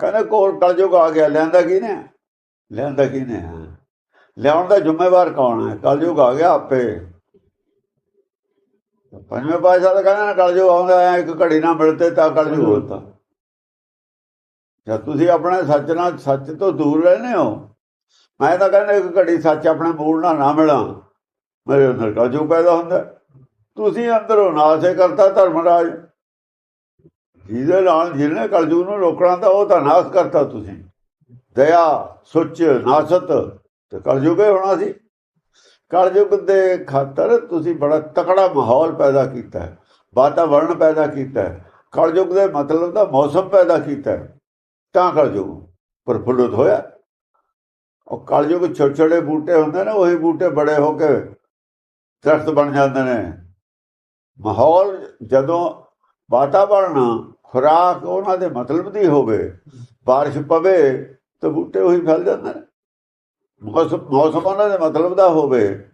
ਕਹਿੰਦੇ ਕੋਲ ਕਲਯੁਗ ਆ ਗਿਆ, ਲਿਆਂਦਾ ਕੀ ਨੇ ਲਿਆਂਦਾ ਕੀ ਨੇ ਲਿਆਉਣ ਦਾ ਜ਼ਿੰਮੇਵਾਰ ਕੌਣ ਹੈ? ਕਲਯੁਗ ਆ ਗਿਆ ਆਪੇ। ਪੰਜਵੇਂ ਪਾਤਸ਼ਾਹ ਦਾ ਕਹਿੰਦਾ ਕਲਯੁਗ ਆਉਂਦਾ ਹੈ ਇੱਕ ਘੜੀ ਨਾ ਮਿਲਤੇ ਤਾਂ ਕਲਯੁਗ ਹੁੰਦਾ ਜਦ ਤੁਸੀਂ ਆਪਣੇ ਸੱਚ ਨਾਲ ਸੱਚ ਤੋਂ ਦੂਰ ਰਹਿੰਦੇ ਹੋ। ਮੈਂ ਤਾਂ ਕਹਿੰਦਾ ਇੱਕ ਘੜੀ ਸੱਚ ਆਪਣੇ ਮੂਲ ਨਾਲ ਨਾ ਮਿਲਾਂ। ਮੇਰੇ ਅੰਦਰ ਕਲਯੁਗ ਪੈਦਾ ਹੁੰਦਾ। ਤੁਸੀਂ ਅੰਦਰੋਂ ਨਾਸੇ ਕਰਤਾ ਧਰਮਰਾਜ। ਜਿਹਦੇ ਨਾਲ ਜਿਹਨੇ ਕਲਯੁਗ ਨੂੰ ਰੋਕਣਾ ਤਾਂ ਉਹ ਤਾਂ ਨਾਸ ਕਰਤਾ ਤੁਸੀਂ। ਦਇਆ, ਸੁੱਚ, ਨਾਸਤ, ਤੇ ਕਲਯੁਗ ਹੀ ਹੋਣਾ ਸੀ। ਕਲਯੁਗ ਦੇ ਖਾਤਰ ਤੁਸੀਂ ਬੜਾ ਤਕੜਾ ਮਾਹੌਲ ਪੈਦਾ ਕੀਤਾ ਹੈ, ਵਾਤਾਵਰਣ ਪੈਦਾ ਕੀਤਾ ਹੈ। ਕਲਯੁਗ ਦੇ ਮਤਲਬ ਦਾ ਮੌਸਮ ਪੈਦਾ ਕੀਤਾ ਹੈ, ਤਾਂ ਕਲਯੁਗ ਪ੍ਰਫੁੱਲਤ ਹੋਇਆ। ਉਹ ਕਲਯੁਗ ਛੋਟੇ ਛੋਟੇ ਬੂਟੇ ਹੁੰਦੇ ਨੇ, ਉਹੀ ਬੂਟੇ ਬੜੇ ਹੋ ਕੇ ਦਰਖਤ ਬਣ ਜਾਂਦੇ ਨੇ। ਮਾਹੌਲ ਜਦੋਂ ਵਾਤਾਵਰਣ, ਖੁਰਾਕ, ਉਹਨਾਂ ਦੇ ਮਤਲਬ ਦੀ ਹੋਵੇ, ਬਾਰਿਸ਼ ਪਵੇ ਤਾਂ ਬੂਟੇ ਉਹੀ ਫੈਲ ਜਾਂਦੇ ਨੇ। ਮੌਸਮ ਮੌਸਮ ਉਹਨਾਂ ਦੇ ਮਤਲਬ ਦਾ ਹੋਵੇ।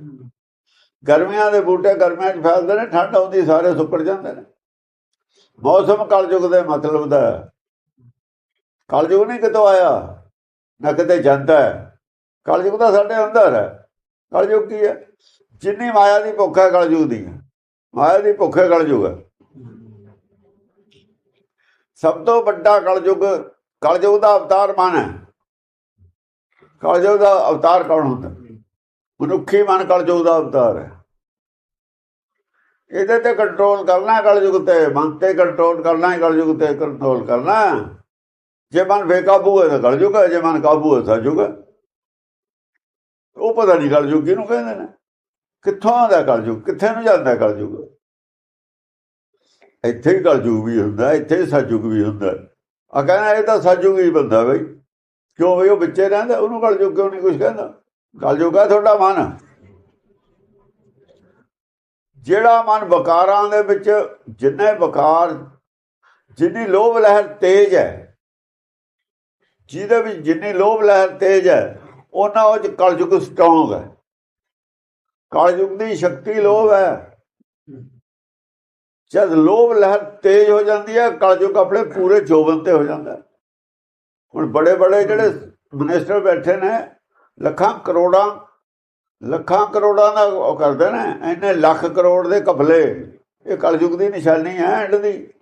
ਗਰਮੀਆਂ ਦੇ ਬੂਟੇ ਗਰਮੀਆਂ 'ਚ ਫੈਲਦੇ ਨੇ ਠੰਡ ਆਉਂਦੀ, ਸਾਰੇ ਸੁੱਕੜ ਜਾਂਦੇ ਨੇ। ਮੌਸਮ ਕਲਯੁਗ ਦੇ ਮਤਲਬ ਦਾ। ਕਲਯੁਗ ਨਹੀਂ ਕਿਤੋਂ ਆਇਆ, ਨਾ ਕਿਤੇ ਜਾਂਦਾ ਹੈ। ਕਲਯੁਗ ਤਾਂ ਸਾਡੇ ਅੰਦਰ ਹੈ। ਕਲਯੁਗ ਕੀ ਹੈ? ਜਿੰਨੀ ਮਾਇਆ ਦੀ ਭੁੱਖ ਹੈ ਕਲਯੁਗ ਦੀ ਮਾਇਆ ਦੀ ਭੁੱਖ ਹੈ ਕਲਯੁਗ। ਹੈ ਸਭ ਤੋਂ ਵੱਡਾ ਕਲਯੁਗ ਕਲਯੁਗ ਦਾ ਅਵਤਾਰ ਮਨ ਹੈ। ਕਲਯੁਗ ਦਾ ਅਵਤਾਰ ਕੌਣ ਹੁੰਦਾ? ਮਨੁੱਖੀ ਮਨ ਕਲਯੁਗ ਦਾ ਅਵਤਾਰ ਹੈ। ਇਹਦੇ ਤੇ ਕੰਟਰੋਲ ਕਰਨਾ ਕਲਯੁਗ ਤੇ, ਮਨ ਤੇ ਕੰਟਰੋਲ ਕਰਨਾ ਹੈ ਕਲਯੁਗ ਤੇ ਕੰਟਰੋਲ ਕਰਨਾ। ਜੇ ਮਨ ਬੇਕਾਬੂ ਹੈ ਤਾਂ ਕਲਯੁਗ ਹੈ, ਜੇ ਮਨ ਕਾਬੂ ਹੈ ਤਾਂ ਯੁਗ ਉਹ ਪਤਾ ਨਹੀਂ ਕਲਯੁਗ ਕਿਹਨੂੰ ਕਹਿੰਦੇ ਨੇ। ਕਿੱਥੋਂ ਆਉਂਦਾ ਕਲਯੁਗ? ਕਿੱਥੇ ਨੂੰ ਜਾਂਦਾ ਕਲਯੁਗ? ਇੱਥੇ ਹੀ ਕਲਯੁਗ ਵੀ ਹੁੰਦਾ, ਇੱਥੇ ਹੀ ਸਤਯੁਗ ਵੀ ਹੁੰਦਾ। ਆ ਕਹਿੰਦਾ, ਇਹ ਤਾਂ ਸਤਯੁਗ ਹੀ ਬੰਦਾ ਬਈ। ਕਿਉਂ ਬਈ, ਉਹ ਵਿੱਚੇ ਰਹਿੰਦਾ, ਉਹਨੂੰ ਕਲਯੁਗ ਕਿਉਂ ਨਹੀਂ ਕੁਝ ਕਹਿੰਦਾ? ਕਲਯੁਗ ਹੈ ਤੁਹਾਡਾ ਮਨ। ਜਿਹੜਾ ਮਨ ਵਿਕਾਰਾਂ ਦੇ ਵਿੱਚ, ਜਿੰਨੇ ਵਿਕਾਰ, ਜਿੰਨੀ ਲੋਭ ਲਹਿਰ ਤੇਜ਼ ਹੈ, ਜਿਹਦੇ ਵਿੱਚ ਜਿੰਨੀ ਲੋਭ ਲਹਿਰ ਤੇਜ਼ ਹੈ, ਉਹਨਾਂ ਵਿੱਚ ਕਲਯੁਗ ਸਟਰੋਂਗ ਹੈ। ਕਲਯੁਗ ਦੀ ਸ਼ਕਤੀ ਲੋਭ ਹੈ। ਜਦ ਲੋਭ ਲਹਿਰ ਤੇਜ਼ ਹੋ ਜਾਂਦੀ ਹੈ, ਕਲਯੁਗ ਆਪਣੇ ਪੂਰੇ ਜੋਬਨ ਤੇ ਹੋ ਜਾਂਦਾ ਹੁਣ ਬੜੇ ਬੜੇ ਜਿਹੜੇ ਮਿਨਿਸਟਰ ਬੈਠੇ ਨੇ, ਲੱਖਾਂ ਕਰੋੜਾਂ ਲੱਖਾਂ ਕਰੋੜਾਂ ਦਾ ਉਹ ਕਰਦੇ ਨੇ, ਇੰਨੇ ਲੱਖ ਕਰੋੜ ਦੇ ਕਫਲੇ ਇਹ ਕਲਯੁਗ ਦੀ ਨਿਸ਼ਾਨੀ ਹੈ ਐਂਡ ਦੀ।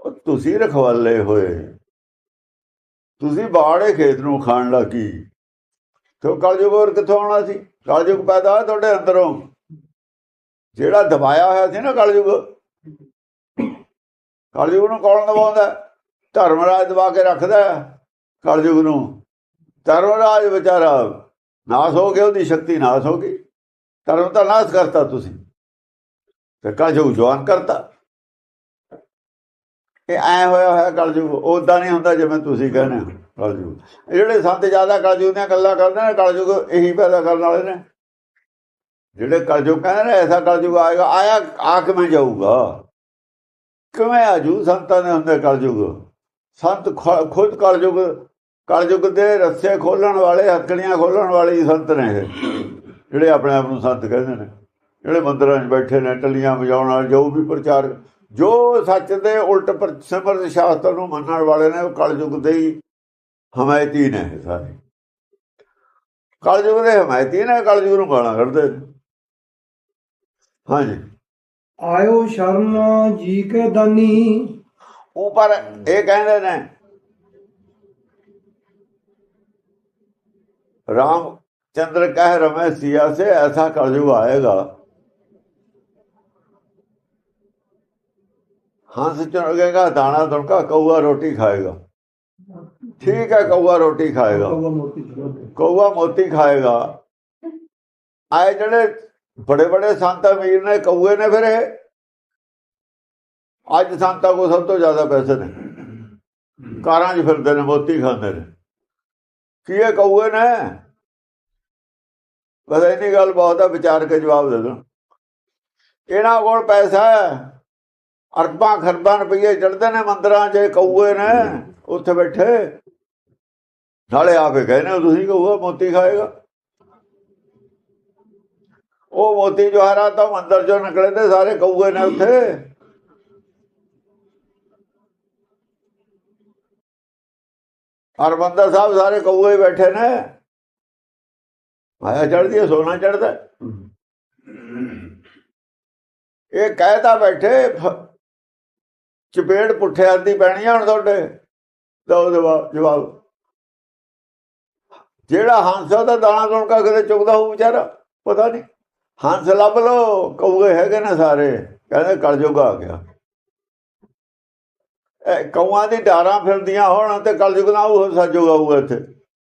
ਉਹ ਤੁਸੀਂ ਰਖਵਾਲੇ ਹੋਏ। ਤੁਸੀਂ ਬਾੜੇ ਖੇਤ ਨੂੰ ਖਾਣ ਲੱਗੀ। ਤੇ ਉਹ ਕਲਯੁਗ ਹੋਰ ਕਿੱਥੋਂ ਆਉਣਾ ਸੀ? ਕਲਯੁਗ ਪੈਦਾ ਹੋਇਆ ਤੁਹਾਡੇ ਅੰਦਰੋਂ। ਜਿਹੜਾ ਦਬਾਇਆ ਹੋਇਆ ਸੀ ਨਾ ਕਲਯੁਗ ਕਲਯੁਗ ਨੂੰ ਕੌਣ ਦਬਾਉਂਦਾ? ਧਰਮਰਾਜ ਦਬਾ ਕੇ ਰੱਖਦਾ ਕਲਯੁਗ ਨੂੰ। ਧਰਮਰਾਜ ਵਿਚਾਰਾ ਨਾਸ ਹੋ ਗਿਆ ਉਹਦੀ ਸ਼ਕਤੀ ਨਾਸ ਹੋ ਗਈ। ਧਰਮ ਤਾਂ ਨਾਸ ਕਰਤਾ ਤੁਸੀਂ। ਤੇ ਕਲਯੁਗ ਜਵਾਨ ਕਰਤਾ। ਇਹ ਐ ਹੋਇਆ ਹੋਇਆ ਕਲਯੁਗ ਉਦਾਂ ਨਹੀਂ ਹੁੰਦਾ ਜਿਵੇਂ ਤੁਸੀਂ ਕਹਿੰਦੇ ਹੋ ਕਲਯੁਗ। ਇਹ ਜਿਹੜੇ ਸੰਤ ਜ਼ਿਆਦਾ ਕਲਯੁਗ ਦੀਆਂ ਗੱਲਾਂ ਕਰਦੇ ਨੇ, ਕਲਯੁਗ ਇਹੀ ਪੈਦਾ ਕਰਨ ਵਾਲੇ ਨੇ। ਜਿਹੜੇ ਕਲਯੁਗ ਕਹਿੰਦੇ ਨੇ, ਐਸਾ ਕਲਯੁਗ ਆਏਗਾ, ਆਇਆ, ਆ ਕਿਵੇਂ ਜਾਊਗਾ? ਕਿਵੇਂ ਆਜੂ ਸੰਤਾਂ ਦੇ ਹੁੰਦੇ ਕਲਯੁਗ। ਸੰਤ ਖੁਦ ਕਲਯੁਗ ਕਲਯੁਗ ਦੇ ਰੱਸੇ ਖੋਲਣ ਵਾਲੇ ਹੱਕੜੀਆਂ ਖੋਲਣ ਵਾਲੇ ਹੀ ਸੰਤ ਨੇ ਇਹ। ਜਿਹੜੇ ਆਪਣੇ ਆਪ ਨੂੰ ਸੰਤ ਕਹਿੰਦੇ ਨੇ। ਜਿਹੜੇ ਮੰਦਰਾਂ 'ਚ ਬੈਠੇ ਨੇ, ਟੱਲੀਆਂ ਵਜਾਉਣ ਵਾਲੇ, ਜੋ ਵੀ ਪ੍ਰਚਾਰ, ਜੋ ਸੱਚ ਦੇ ਉਲਟ ਪਰ ਸਿਮਰਤ ਸ਼ਾਸਤਰ ਨੂੰ ਮੰਨਣ ਵਾਲੇ ਨੇ, ਉਹ ਕਲਯੁਗ ਦੇ ਹੀ ਹਮਾਇਤੀ ਨੇ ਇਹ ਸਾਰੇ। ਕਲਯੁਗ ਦੇ ਹਮਾਇਤੀ ਨੇ, ਕਲਯੁਗ ਨੂੰ ਗਾਲਾਂ ਕੱਢਦੇ ਨੇ। ਹਾਂਜੀ ਆਇਓ ਸ਼ਰਨ ਜੀ ਕੇ ਦਾਨੀ ਉਪਰ ਇਹ ਕਹਿੰਦੇ ਨੇ ਰਾਮ चंद्र कह रमे सिया से ऐसा कलयुग आएगा हंस चुनगेगा दाना तुड़का कौआ रोटी खाएगा ठीक है कौआ रोटी खाएगा कौआ मोती खाएगा आए जड़े ਬੜੇ ਬੜੇ ਸੰਤ ਅਮੀਰ ਨੇ ਕੌਏ ਨੇ ਫਿਰ ਇਹ। ਅੱਜ ਸੰਤਾਂ ਕੋ ਸਭ ਤੋਂ ਜ਼ਿਆਦਾ ਪੈਸੇ ਨੇ। ਕਾਰਾਂ 'ਚ ਫਿਰਦੇ ਨੇ, ਮੋਤੀ ਖਾਂਦੇ ਨੇ। ਕੀ ਇਹ ਕੌਏ ਨੇ? ਬਸ ਇੰਨੀ ਗੱਲ ਬਹੁਤ ਆ, ਵਿਚਾਰ ਕੇ ਜਵਾਬ ਦੇ ਦੋ। ਇਹਨਾਂ ਕੋਲ ਪੈਸਾ ਹੈ। ਅਰਬਾਂ, ਖਰਬਾਂ ਰੁਪਏ ਚੜਦੇ ਨੇ ਮੰਦਰਾਂ 'ਚ, ਇਹ ਕੌਏ ਨੇ, ਉੱਥੇ ਬੈਠੇ। ਨਾਲੇ ਆਪੇ ਕਹਿੰਦੇ ਹੋ, ਤੁਸੀਂ ਕਹੂਗਾ ਮੋਤੀ ਖਾਏਗਾ। ਉਹ ਮੋਤੀ ਜਵਾਹਰਾ ਤਾਂ ਮੰਦਰ ਚੋਂ ਨਿਕਲੇ ਤੇ ਸਾਰੇ ਕਊਏ ਨੇ ਉੱਥੇ। ਹਰਮੰਦਰ ਸਾਹਿਬ ਸਾਰੇ ਕਊਏ ਬੈਠੇ ਨੇ। ਮਾਇਆ ਚੜਦੀ ਹੈ, ਸੋਨਾ ਚੜਦਾ ਇਹ ਕਹਿਤਾ ਬੈਠੇ ਚਪੇੜ ਪੁੱਠਿਆਂ ਦੀ ਪੈਣੀ ਹੁਣ ਤੁਹਾਡੇ। ਦੋ ਜਵਾਬ ਜਵਾਬ। ਜਿਹੜਾ ਹੰਸਾ ਆ ਉਹਦਾ ਦਾਣਾ ਕਣਕਾ ਕਿਤੇ ਚੁਗਦਾ ਹੋਊ ਵਿਚਾਰਾ, ਪਤਾ ਨਹੀਂ। ਹੰਸ ਲੱਭ ਲੋ ਕਊਏ ਹੈਗੇ ਨੇ ਸਾਰੇ। ਕਹਿੰਦੇ ਕਲਯੁਗ ਆ ਗਿਆ। ਇਹ ਕਊਆਂ ਦੀ ਡਾਰਾਂ ਫਿਰਦੀਆਂ ਹੋਣ ਤੇ ਕਲਯੁਗ ਨਾ ਉਹ ਸੱਜੂਗਾ ਉਹ ਇੱਥੇ।